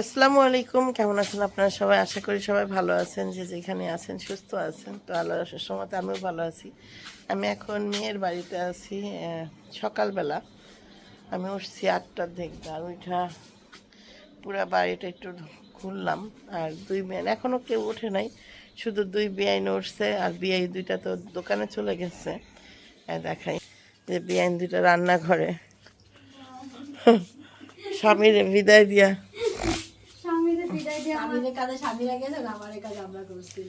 আসসালামু আলাইকুম, কেমন আছেন আপনারা সবাই? আশা করি সবাই ভালো আছেন, যে যেখানে আছেন সুস্থ আছেন। তো আল্লাহর সময় আমিও ভালো আছি। আমি এখন মেয়ের বাড়িতে আছি সকালবেলা। আমি উঠছি আটটার দিকে আর ওইটা পুরা বাড়িটা একটু ঘুরলাম আর দুই বেআইন এখনও কেউ ওঠে নাই। শুধু দুই বেআইন উঠছে, আর বিআই দুইটা তো দোকানে চলে গেছে। দেখাই যে বেআইন দুইটা রান্নাঘরে। স্বামীর বিদায় দিয়া বিদায় দিয়ে আমার- স্বামীদের কাজে স্বামীরা গেছে আমার কাজ আমরা করছি।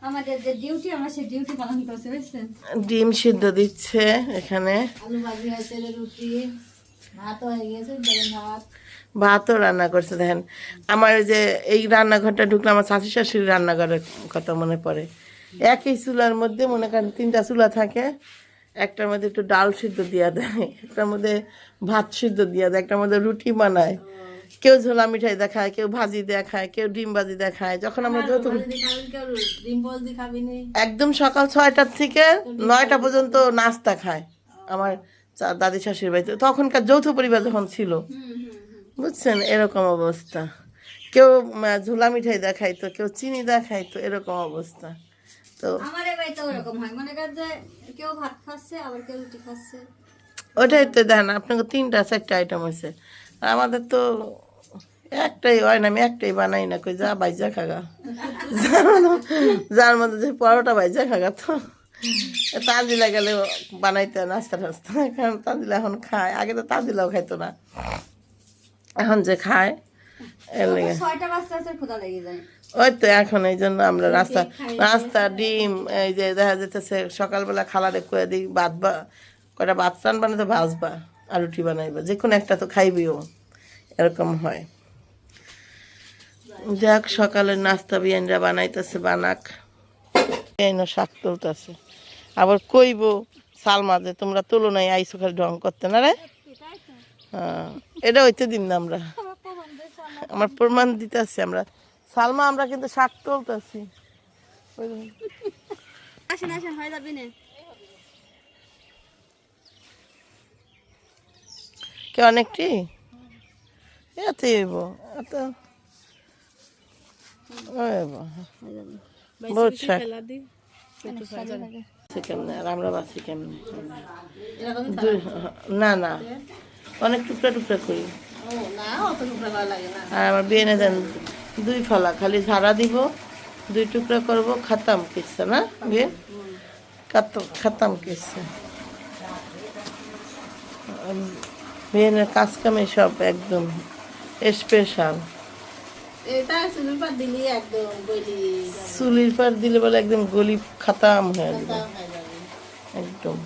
আমাদের যে ডিউটি আমরা সেই ডিউটি পালন করছি বুঝছেন? ডিম সিদ্ধ দিচ্ছে এখানে। আলু ভাজি হয়েছে রুটি ভাত হয়ে গেছে ভাত। ভাতও রান্না করছে দেখেন। আমার ওই যে এই রান্নাঘরটা ঢুকলে আমার শাশি শাশুড়ির রান্নাঘরের কথা মনে পড়ে। একই চুলার মধ্যে মনে করেন তিনটা চুলা থাকে একটার মধ্যে একটু ডাল সিদ্ধ দিয়া দেয় একটার মধ্যে ভাত সিদ্ধ দিয়া দেয় একটার মধ্যে রুটি বানায়। কেউ ঝোলা মিঠাই দেখায় কেউ ভাজি দেখায় কেউ ডিম ভাজি দেখায়। যখন আমরা খাবি নি একদম সকাল ছয়টার থেকে নয়টা পর্যন্ত নাস্তা খায় আমার দাদি শাশুড়ির বাড়িতে। তখনকার যৌথ পরিবার যখন ছিল বুঝছেন? এরকম অবস্থা। কেউ ঝোলা মিঠাই দেখাইতো কেউ চিনি দেখাইতো এরকম অবস্থা। তো হয়। ওটাই তো দেখেন আপনাকে তিনটা চারটা আইটেম হয়েছে। আর আমাদের তো একটাই হয় না আমি একটাই বানাই না কই যা বাইজা খাগা। যার মধ্যে- যার মধ্যে যে পরোটা বাইজা খাগা তো। তাজিলা গেলে বানাইতে নাস্তা টাস্তা কারণ তাজিলা এখন খায় আগে তো তাজিলাও খাইতো না। এখন যে খায় ওই তো এখন এই জন্য আমরা রাস্তা রাস্তা ডিম এই যে দেখা যেতেছে সকালবেলা খালারে কয়ে দিই ভাত বা কয়টা ভাত চান বানাতে ভাজবা আর রুটি বানাইবা যে কোনো একটা তো খাইবিও এরকম হয়। যাক সকালের নাস্তা বিয়ানরা বানাইতেছে বানাক। এই না শাক তুলতেছে। আবার কইব সালমা যে তোমরা তুলো নাই আইসো খালি ঢং করতে না রে? হ্যাঁ এটা হইতে দিন না আমরা। আমার প্রমাণ দিতেছি আমরা। সালমা আমরা কিন্তু শাক তুলতেছি। আসেন আসেন হয়ে যাবে না। কে অনেকটি? এত এত বহুত শাক কেমনে আর আমরা বাঁচি কেমনে? দুই- না না। অনেক টুকরা টুকরা করি। না না। আর আমার বিয়ে দেন। দুই ফলা খালি ঝাড়া দিব দুই টুকরা করব খাতাম কিসছে না? বিয়ে? কাত- খাতাম কিসছে বিয়েনের কাজ কামে সব একদম স্পেশাল এটা সিলিপার দিলি একদম গলি চুলির পার দিলে বলে একদম গলি খাতাম হয়ে যাবে দাম যাবে। একদম।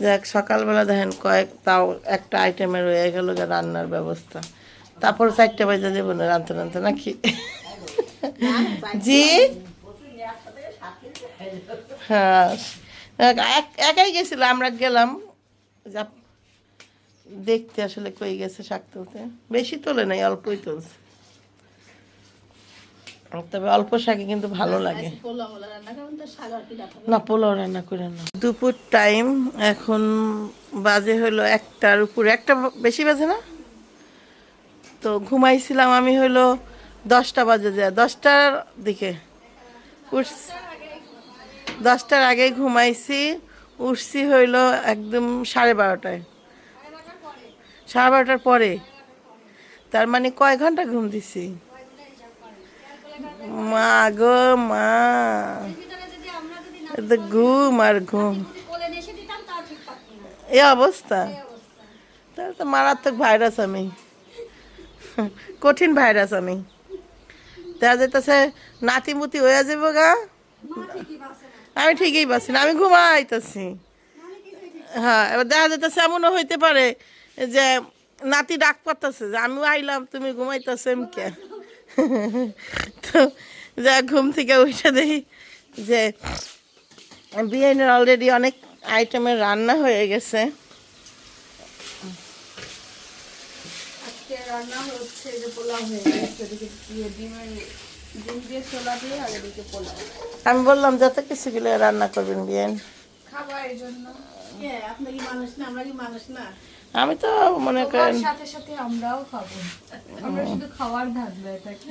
দেখ সকালবেলা দেখেন কয়েক তাও একটা আইটেমের রয়ে গেল যে রান্নার ব্যবস্থা। তারপর চারটে বাজে দেবো না রানতে রানতে নাকি? জি? হ্যাঁ। এক- একাই গেছিল আমরা গেলাম। দেখতে আসলে কই গেছে শাক তুলতে। বেশি তোলে নাই অল্পই তুলছে। তবে অল্প শাকে কিন্তু ভালো লাগে। সাগর পিঠা খাবে না পোলাও রান্না করে না। দুপুর টাইম এখন বাজে হলো একটার উপরে। একটা বেশি বাজে না? তো ঘুমাইছিলাম আমি হলো দশটা বাজে যায় দশটার দিকে উঠস দশটার আগে ঘুমাইছি উঠছি হইল একদম সাড়ে বারোটায়। সাড়ে বারোটার পরে। তার মানে কয় ঘণ্টা ঘুম দিছি? মা গো, মা। এ ঘুম আর ঘুম। এই অবস্থা। তাহলে তো মারাত্মক ভাইরাস আমি। কঠিন ভাইরাস আমি। দেখা যেতেছে, নাতিমুতি হয়ে যাব গা। আমি ঠিকই পাচ্ছি না, আমি ঘুমাইতেছি। হ্যাঁ এবার দেখা যেতেছে এমনও হইতে পারে যে নাতি ডাক পারতেছে যে, আমিও আইলাম, তুমি ঘুমাইতেছো এমকে। তো যা ঘুম থেকে উঠে দেখি যে বিরিয়ানির অলরেডি অনেক আইটেমের রান্না হয়ে গেছে। রান্না হচ্ছে যে পোলাও হয়ে গেছে ডিমের ডিম দিয়ে ছোলা দিয়ে আর এদিকে পোলাও। আমি বললাম যত কিছু গেলে রান্না করবেন বিরিয়ানি। খাবার জন্য। কে আপনি কি মানুষ না? আমরা কি মানুষ না? আমি তো মনে করেন সাথে সাথে আমরাও খাব। আমরা শুধু খাওয়ার ধাঁধলায় থাকি।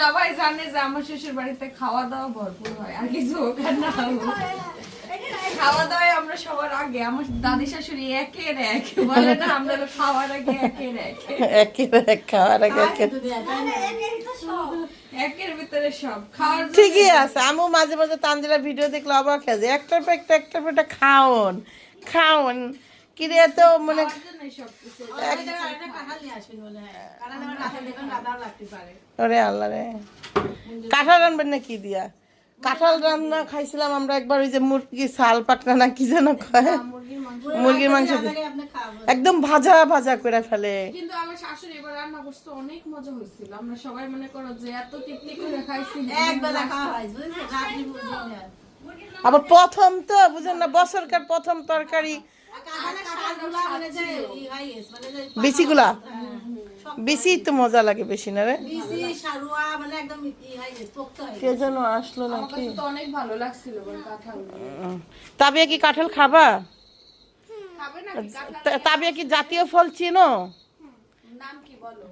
সবাই জানে যে আমার শ্বশুর বাড়িতে খাওয়া দাওয়া ভরপুর হয় আর কিছু হোক আর না হোক। খাওয়া দাওয়ায় আমরা সবার আগে আমার দাদি শাশুড়ি একের এক বলে না আমরা হলো খাওয়ার আগে একের এক। একের এক খাওয়ার আগে একের একের ভিতরে সব। খাওয়ার ঠিকই আছে আমু মাঝে মাঝে তানজিলা ভিডিও দেখলে অবাক হয়ে যায় একটার পর একটা একটার পর একটা খাওন খাওন। কিরে তো মনে। ওরে আল্লাহ রে। কাঁঠাল রানবেন না কি দিয়া? কাঁঠাল রান্না খাইছিলাম আমরা একবার ওই যে মুরগি শাল পাকনা না কি যেন কয়? মুরগির মাংস। একদম ভাজা ভাজা করে ফেলে। কিন্তু আমার শাশুড়ি এবার রান্না করতে অনেক মজা হয়েছিল। আমরা সবাই মনে করো যে এত করে খাইছি আবার প্রথম তো বুঝেন না বছরকার প্রথম তরকারি। বেশিগুলা বেশি তো মজা লাগে বেশি না রে? কে যেন আসলো নাকি? অনেক ভালো লাগছিল তাবিয়া কি কাঁঠাল খাবা? তাবিয়া কি জাতীয় ফল চিনো? নাম কি বলো?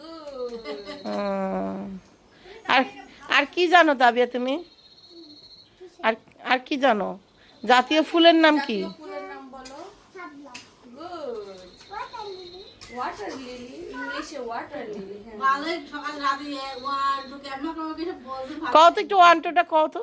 Good. উম, আর আর কি জানো তাবিয়া তুমি? আর আর কি জানো? জাতীয় ফুলের নাম কি জাতীয় ফুলের নাম বলো গুড ওয়াটার লিলি ইংলিশে ওয়াটার লিলি কত একটু ওয়ান টুটা কত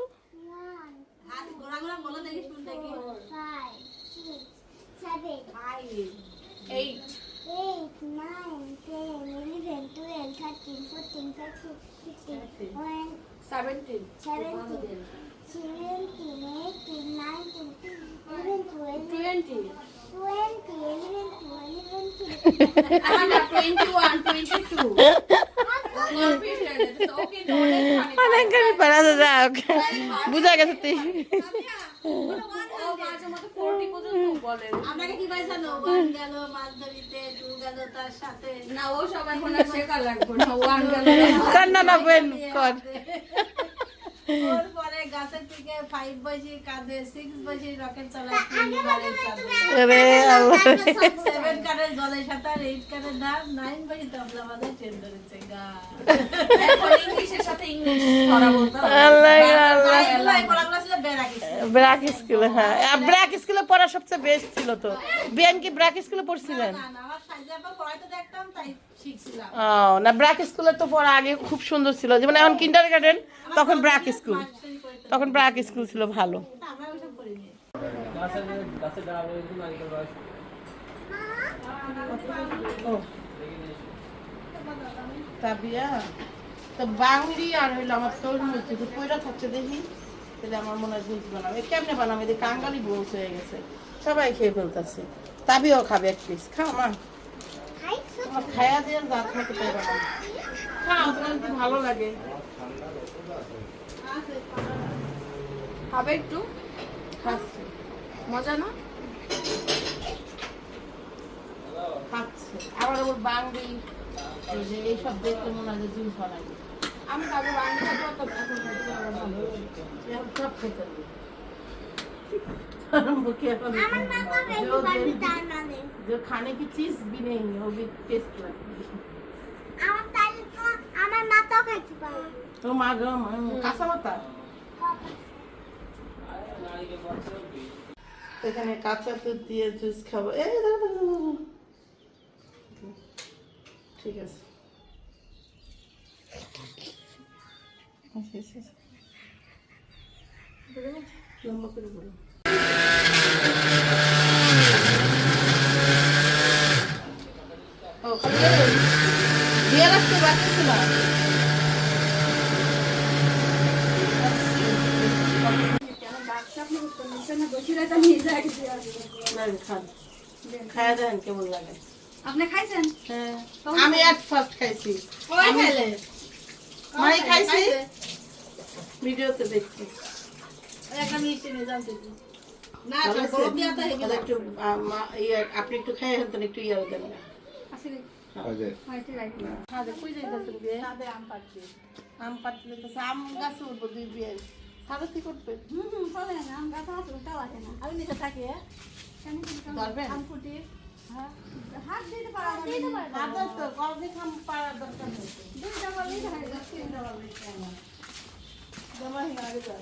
eight eight, nine, ten, eleven, twelve, thirteen, fourteen, fifteen, sixteen, one, seventeen seventeen, seventeen, eighteen, nineteen, eleven, twelve, twenty, অনেকখানি পারা যাক বুঝা গেছে তুই না। না। না কর। ব্র্যাক স্কুলে। হ্যাঁ। ব্র্যাক স্কুলে পড়া সবচেয়ে বেস্ট ছিল তো। বিয়ান কি ব্র্যাক স্কুলে পড়ছিলেন? না না আমার সাইজে পড়াইতে দেখতাম তাই না, ব্র্যাক তো পড়া আগে খুব সুন্দর ছিল। যেমন এখন কিন্ডার গার্ডেন তখন ব্র্যাক স্কুল। তখন ব্র্যাক স্কুল ছিল ভালো। আর আমার তরমুজ যদি দেখি আমার মনে হয় কেমনে হয়ে গেছে। সবাই খেয়ে ফেলতেছে। তাবিয়াও খাবে এক পিস খাও, মা। খায়া দিয়ে দাঁত তাই বানাবো খাও তোমার ভালো লাগে। খাবে একটু? খাচ্ছে। মজা না? খাচ্ছে। আবার ওর যে এইসব দেখতে মনে হয় যে জুস আমি তাকে খাতে এখন লাগে। সব খেতে मुझे अपन जो जो जो खाने की चीज भी नहीं है वो भी टेस्ट लगती है আমার তাহলে তো আমার মাথাও খাইতে পারে तो माँ गम কাঁচা মাথা এখানে কাঁচা দুধ দিয়ে জুস খাবো এই দাঁড়া, দাঁড়া, দাঁড়া, দাঁড়া। ঠিক আছে আচ্ছা, আচ্ছা, আচ্ছা। লম্বা করে বলো ও খালি দিয়ে রাখতে বাকি ছিল খায়া দেন কেমন লাগে? আপনি খাইছেন? হ্যাঁ। আমি এক ফার্স্ট খাইছি। ভিডিওতে দেখছি। একটা মিষ্টি জানতে আপনি একটু হেন একটু ইয়ে দেন না আম পাচ্ছি। আম পাতলে আম গাছে উঠবো দুই বিয়ে। কি করবে? হুম চলে না আম গাছ আছে তাও আছে না। আমি নিচে থাকি হ্যাঁ? ধরবেন? হাত দিতে পারো না। হাতে তো কবে খাম পাড়ার দরকার নেই দুইটা বললেই হয়ে যাচ্ছে। জমা জুতা নিয়ে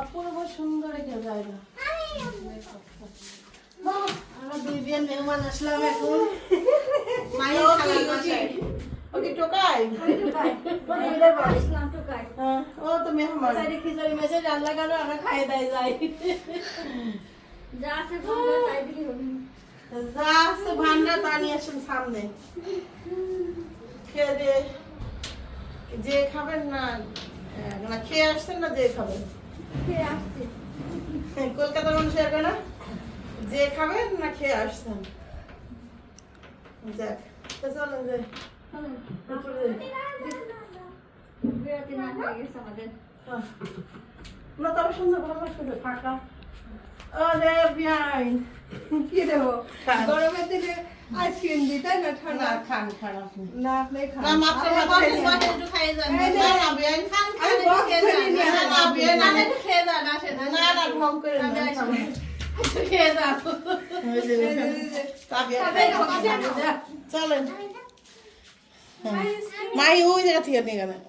অপূর্ব সুন্দর একটা জায়গা। আমরা দুই বিয়ের মেহমান আসলাম এখন। মায়ের খালার বাসায়। ও টোকাই? হ্যাঁ, ও তো মেহমান। খিচুড়ি মেসে রান্না করো আমরা খাই দেয় যাই। যা আছে তাই হবে। যা আছে ভান্ডার তা নিয়ে আসেন সামনে। খেয়ে দিয়ে যে খাবেন না না খেয়ে আসছেন না যে খাবেন। কলকাতার মানুষ এর না? যে খাবেন না খেয়ে আসছেন। যাক তো চলেন যাই হয়ে না তবে সুন্দর ভালো লাগছে ফাঁকা। আরে বিয়াই কি দেবো? গরমের দিনে আইসক্রিম দিই তাই না? ঠান্ডা। খান খান না আপনি খান। মাত্র যান। খান খেয়ে যান, ঢং করে খেয়ে। চলেন। মাই ওই জায়গা থেকে নিয়ে গেলেন।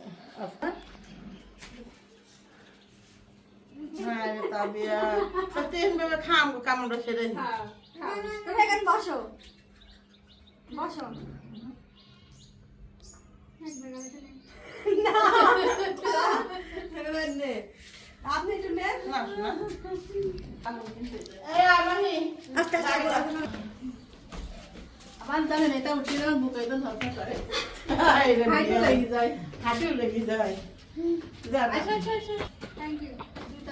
হ্যাঁ তাবিয়া সত্যি ভাবে খাম কামড় সেরে। হ্যাঁ। তুমি এখানে বসো। বসো। আপনি একটু নেন। আবার জানেন এটা উঠিয়ে দেন বুকে একদম ধরপড় করে। হাঁটু লেগে যায়। হাঁটু লেগে যায়। যা না।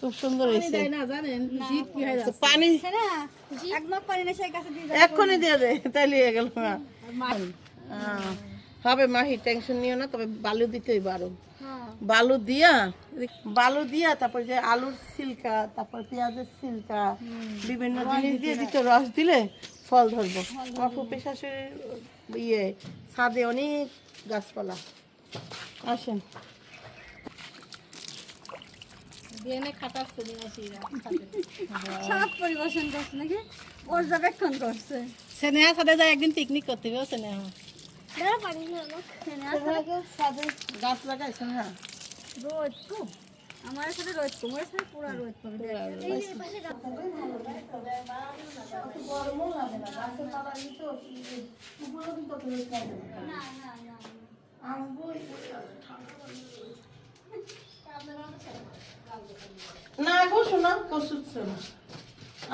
খুব সুন্দর হয়েছে। না জানেন? শীত কি হয় তো পানি না এক মগ পানি না সেই গাছে দিয়ে দাও এক্ষুনি দিয়ে দে তাইলে হয়ে গেল হবে মাহি টেনশন নিও না তবে বালু দিতে হইব আরও। হ্যাঁ। বালু দিয়া বালু দিয়া তারপর যে আলুর সিলকা তারপর পেঁয়াজের সিলকা বিভিন্ন জিনিস দিয়ে দিতে রস দিলে ফল ধরবো। আমার ফুপি শাশুড়ির ইয়ে ছাদে অনেক গাছপালা। আসেন। বিয়েনে খাটাচ্ছে নিয়ে আসি সব পরিবেশন করছে নাকি? পর্যবেক্ষণ করছে। স্নেহা সাথে যায় একদিন পিকনিক করতে হবে স্নেহা গাছ রোদ খুব আমার সাথে রোদ সাথে পুরো পাবে না না। না। না না গো শোনা কষুচ্ছে না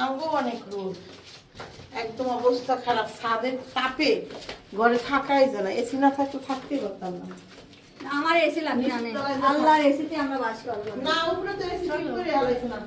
আমগো অনেক রোদ। একদম অবস্থা খারাপ ছাদের তাপে ঘরে থাকাই যায় না। এসি না থাকতে থাকতেই পারতাম না। আমার এসি লাগবে আল্লাহর এসিতে আমরা বাস করব না উপরে তো এসি করে আপনারা